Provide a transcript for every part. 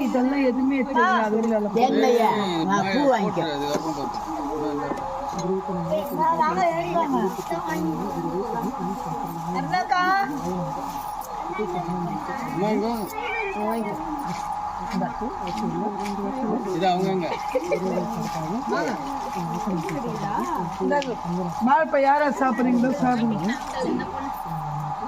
இதெல்லாம் எதுவுமே தெரியல பூ இது அவங்கங்க சாப்பிட்றீங்களோ சாப்பிடுங்க.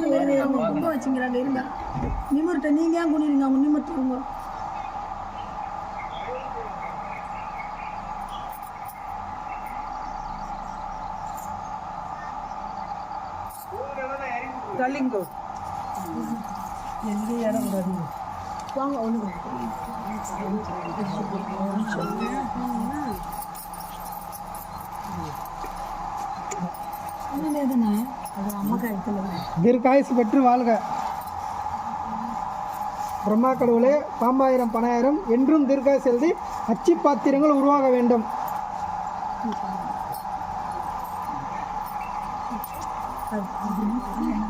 வாங்க, இருங்க வச்சுங்கிறாங்க இருங்க. நிமிர்ட்ட நீங்க ஏன் குனிறீங்க அவங்க நிமிர்த்துங்க தள்ளிங்கோ. எந்த இடம் விடாதீங்க வாங்க ஒன்று தீர்காயசு பெற்று வாழ்க. பிரம்மா கடவுளே பாம்பாயிரம் பணாயிரம் என்றும் தீர்க்காயுசு எழுதி அச்சி பாத்திரங்கள் உருவாக வேண்டும்.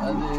அது